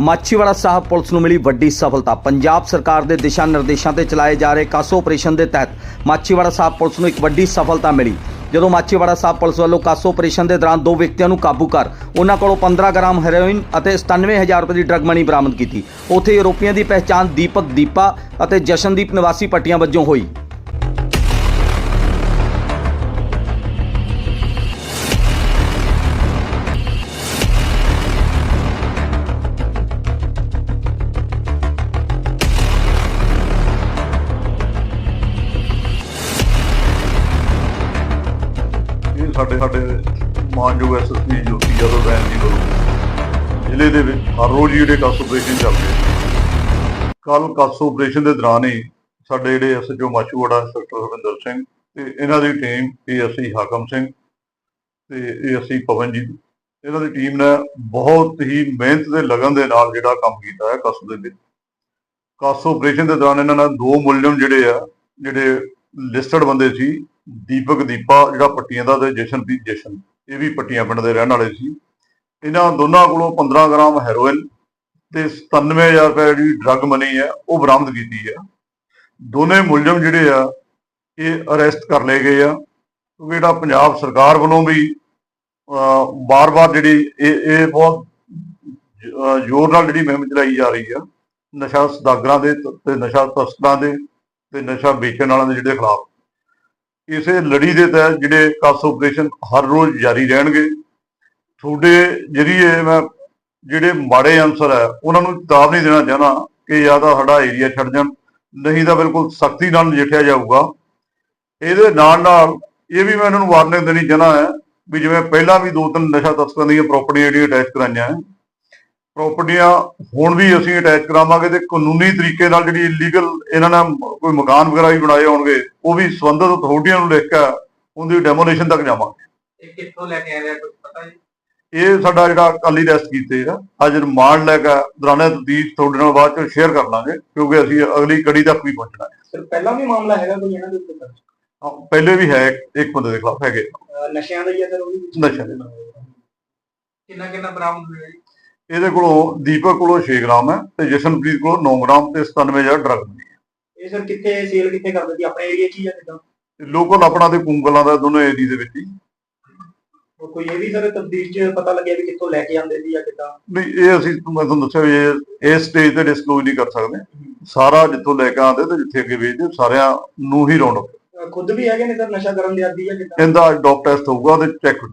Machhiwara Sahib police ਨੂੰ ਮਿਲੀ ਵੱਡੀ ਸਫਲਤਾ। ਪੰਜਾਬ ਸਰਕਾਰ ਦੇ ਦਿਸ਼ਾ ਨਿਰਦੇਸ਼ਾਂ ਤੇ ਚਲਾਏ ਜਾ ਰਹੇ ਕਾਸੋ ਆਪਰੇਸ਼ਨ ਦੇ ਤਹਿਤ ਮਾਛੀਵਾੜਾ ਸਾਹਿਬ ਪੁਲਿਸ ਨੂੰ ਇੱਕ ਵੱਡੀ ਸਫਲਤਾ ਮਿਲੀ। ਜਦੋਂ ਮਾਛੀਵਾੜਾ ਸਾਹਿਬ ਪੁਲਿਸ ਵੱਲੋਂ ਕਾਸੋ ਆਪਰੇਸ਼ਨ ਦੇ ਦੌਰਾਨ ਦੋ ਵਿਅਕਤੀਆਂ ਨੂੰ ਕਾਬੂ ਕਰ ਉਹਨਾਂ ਕੋਲੋਂ 15 ਗ੍ਰਾਮ ਹੈਰੋਇਨ ਅਤੇ 97000 ਰੁਪਏ ਦੀ ਡਰੱਗ ਮਨੀ ਬਰਾਮਦ ਕੀਤੀ। ਉੱਥੇ ਆਰੋਪੀਆਂ ਦੀ ਪਹਿਚਾਣ ਦੀਪਕ ਦੀਪਾ ਅਤੇ ਜਸ਼ਨਦੀਪ ਨਿਵਾਸੀ ਪੱਟੀਆਂ ਵਜੋਂ ਹੋਈ। ਸਾਡੇ ਸਾਡੇ ਮਾਨਯੋਗ ਐਸਐਸਪੀ ਜੋਤੀ ਯਾਦਵ ਬੈਨ ਜੀ ਵੱਲੋਂ ਜ਼ਿਲ੍ਹੇ ਦੇ ਵਿੱਚ ਹਰ ਰੋਜ਼ ਜਿਹੜੇ ਕਾਸ ਆਪਰੇਸ਼ਨ ਚੱਲਦੇ ਕੱਲ ਕਾਸ ਆਪਰੇਸ਼ਨ ਦੇ ਦੌਰਾਨ ਹੀ ਸਾਡੇ ਜਿਹੜੇ ਐਸਐਚਓ ਮਾਚੂਵਾੜਾ ਇੰਸਪੈਕਟਰ ਹਰਵਿੰਦਰ ਸਿੰਘ ਤੇ ਇਹਨਾਂ ਦੀ ਟੀਮ ਏਐਸਸੀ ਹਾਕਮ ਸਿੰਘ ਤੇ ਏਐਸਸੀ ਪਵਨ ਜੀ, ਇਹਨਾਂ ਦੀ ਟੀਮ ਨੇ ਬਹੁਤ ਹੀ ਮਿਹਨਤ ਤੇ ਲਗਨ ਦੇ ਨਾਲ ਜਿਹੜਾ ਕੰਮ ਕੀਤਾ ਹੈ ਕਸ ਦੇ ਵਿੱਚ। ਕਾਸੋ ਆਪਰੇਸ਼ਨ ਦੇ ਦੌਰਾਨ ਇਹਨਾਂ ਨੇ ਦੋ ਮੁਲਜ਼ਮ ਜਿਹੜੇ ਆ, ਜਿਹੜੇ ਲਿਸਟਡ ਬੰਦੇ ਸੀ ਦੀਪਕ ਦੀਪਾ, ਜਿਹੜਾ ਪੱਟੀਆਂ ਦਾ ਤੇ ਜਸ਼ਨਪ੍ਰੀਤ ਜਸ਼ਨ, ਇਹ ਵੀ ਪੱਟੀਆਂ ਪਿੰਡ ਦੇ ਰਹਿਣ ਵਾਲੇ ਸੀ। ਇਹਨਾਂ ਦੋਨਾਂ ਕੋਲੋਂ 15 ਗ੍ਰਾਮ ਹੈਰੋਇਨ ਤੇ 97000 ਰੁਪਏ ਜਿਹੜੀ ਡਰੱਗ ਮਨੀ ਹੈ, ਉਹ ਬਰਾਮਦ ਕੀਤੀ ਹੈ। ਦੋਨੇ ਮੁਲਜ਼ਮ ਜਿਹੜੇ ਆ, ਇਹ ਅਰੈਸਟ ਕਰ ਲਏ ਗਏ ਆ, ਕਿਉਂਕਿ ਜਿਹੜਾ ਪੰਜਾਬ ਸਰਕਾਰ ਵੱਲੋਂ ਵੀ ਬਾਰ-ਬਾਰ ਜਿਹੜੀ ਇਹ ਇਹ ਬਹੁਤ ਜ਼ੋਰ ਨਾਲ ਜਿਹੜੀ ਮੁਹਿੰਮ ਚਲਾਈ ਜਾ ਰਹੀ ਆ, ਨਸ਼ਾ ਸਦਾਗਰਾਂ ਦੇ ਤ- ਤੇ ਨਸ਼ਾ ਤਸਕਰਾਂ ਦੇ ਤੇ ਨਸ਼ਾ ਵੇਚਣ ਵਾਲਿਆਂ ਦੇ ਜਿਹੜੇ ਖਿਲਾਫ। ਇਸੇ ਲੜੀ ਦੇ ਤਹਿਤ ਜਿਹੜੇ ਕਾਸ ਆਪਰੇਸ਼ਨ ਹਰ ਰੋਜ਼ ਜਾਰੀ ਰਹਿਣਗੇ। ਤੁਹਾਡੇ ਜਰੀਏ ਮੈਂ ਜਿਹੜੇ ਮਾੜੇ ਅਨਸਰ ਹੈ, ਉਹਨਾਂ ਨੂੰ ਚੇਤਾਵਨੀ ਦੇਣਾ ਚਾਹਨਾ ਕਿ ਜਾਂ ਤਾਂ ਸਾਡਾ ਏਰੀਆ ਛੱਡ ਜਾਣ, ਨਹੀਂ ਤਾਂ ਬਿਲਕੁਲ ਸਖਤੀ ਨਾਲ ਨਜਿੱਠਿਆ ਜਾਊਗਾ। ਇਹਦੇ ਨਾਲ ਨਾਲ ਇਹ ਵੀ ਮੈਂ ਇਹਨਾਂ ਨੂੰ ਵਾਰਨਿੰਗ ਦੇਣੀ ਚਾਹਨਾ ਹੈ ਵੀ ਜਿਵੇਂ ਪਹਿਲਾਂ ਵੀ ਦੋ ਤਿੰਨ ਨਸ਼ਾ ਤਸਕਰਾਂ ਦੀਆਂ ਪ੍ਰਾਪਰਟੀਆਂ ਜਿਹੜੀਆਂ ਅਟੈਚ ਕਰਾਈਆਂ ਹੈ ਪ੍ਰਾਪਰਟੀਆਂ ਹੁਣ ਵੀ ਅਸੀਂ ਅਟੈਚ ਕਰਾਵਾਂਗੇ ਤੇ ਕਾਨੂੰਨੀ ਤਰੀਕੇ ਨਾਲ ਜਿਹੜੀ ਇਲੀਗਲ ਇਹਨਾਂ ਨੇ ਕੋਈ ਮਕਾਨ ਵਗੈਰਾ ਵੀ ਬਣਾਏ ਹੋਣਗੇ ਉਹ ਵੀ ਸੰਬੰਧਿਤ ਅਥਾਰਟੀਆਂ ਨੂੰ ਲਿਖ ਕੇ ਉਹਦੀ ਡੈਮੋਲੇਸ਼ਨ ਤੱਕ ਜਾਵਾਂਗੇ। ਇਹ ਕਿੱਥੋਂ ਲੈ ਕੇ ਆ ਰਿਹਾ ਕੁਝ ਪਤਾ ਜੀ? ਇਹ ਸਾਡਾ ਜਿਹੜਾ ਕੱਲੀ ਰੈਸਟ ਕੀਤੇ ਆ ਅੱਜ ਰਿਮਾਂਡ ਲੈ ਕੇ ਦੌਰਾਨੇ ਤਫਤੀਸ਼ ਤੁਹਾਡੇ ਨਾਲ ਬਾਅਦ ਚ ਸ਼ੇਅਰ ਕਰ ਲਾਂਗੇ ਕਿਉਂਕਿ ਅਸੀਂ ਅਗਲੀ ਕੜੀ ਤੱਕ ਵੀ ਪਹੁੰਚਣਾ ਹੈ। ਸਰ ਪਹਿਲਾਂ ਵੀ ਮਾਮਲਾ ਹੈਗਾ ਕੋਈ ਇਹਨਾਂ ਦੇ ਉੱਤੇ ਹਾਂ, ਪਹਿਲੇ ਵੀ ਹੈ ਇੱਕ ਬੰਦੇ ਦੇ ਖਿਲਾਫ ਹੈਗੇ। ਨਸ਼ਿਆਂ ਦਾ ਹੀ ਹੈ ਸਰ ਉਹ ਵੀ? ਨਸ਼ਿਆਂ ਦੇ। ਕਿੰਨਾ ਕਿੰਨਾ ਬਰਾਮਦ ਹੋਇਆ ਜੀ? ਇਹਦੇ ਕੋਲੋਂ ਦੀਪਕ ਕੋਲੋਂ 6 ਗ੍ਰਾਮ ਹੈ ਤੇ ਜਸ਼ਨਪ੍ਰੀਤ ਕੋਲੋਂ 9 ਗ੍ਰਾਮ ਤੇ 97000 ਡਰਗ ਮਿਲੀ ਹੈ। ਇਹ ਸਰ ਕਿੱਥੇ ਸੇਲ ਕਿੱਥੇ ਕਰਦੇ ਸੀ? ਆਪਣੇ ਏਰੀਆ 'ਚ ਹੀ ਜਾਂ ਕਿੱਦਾਂ? ਲੋਕਲ ਆਪਣਾ ਤੇ ਕੁੰਗਲਾਂ ਦਾ ਦੋਨੋਂ ਏਰੀਆ ਦੇ ਵਿੱਚ ਹੀ। ਹੋਰ ਕੋਈ ਇਹ ਵੀ ਸਰ ਤਬਦੀਲ 'ਚ ਪਤਾ ਲੱਗਿਆ ਵੀ ਕਿੱਥੋਂ ਲੈ ਕੇ ਆਉਂਦੇ ਸੀ ਜਾਂ ਕਿੱਦਾਂ? ਨਹੀਂ ਇਹ ਅਸੀਂ ਮੈਂ ਤੁਹਾਨੂੰ ਦੱਸਿਆ ਵੀ ਇਹ ਇਸ ਸਟੇਜ ਤੇ ਡਿਸਕਲੋਜ਼ ਨਹੀਂ ਕਰ ਸਕਦੇ। ਸਾਰਾ ਜਿੱਥੋਂ ਲੈ ਕੇ ਆਉਂਦੇ ਤੇ ਜਿੱਥੇ ਅੱਗੇ ਵੇਚਦੇ ਸਾਰਿਆਂ ਨੂੰ ਹੀ ਰੌਣਕ। ਖੁਦ ਵੀ ਹੈਗੇ ਨੇ ਸਰ ਨਸ਼ਾ ਕਰਨ ਦੇ ਆਦੀ ਜਾਂ ਕਿੱਦਾਂ? ਇਹਦਾ ਡੋਪ ਟੈਸਟ ਹੋਊਗਾ ਤੇ ਚੈੱਕ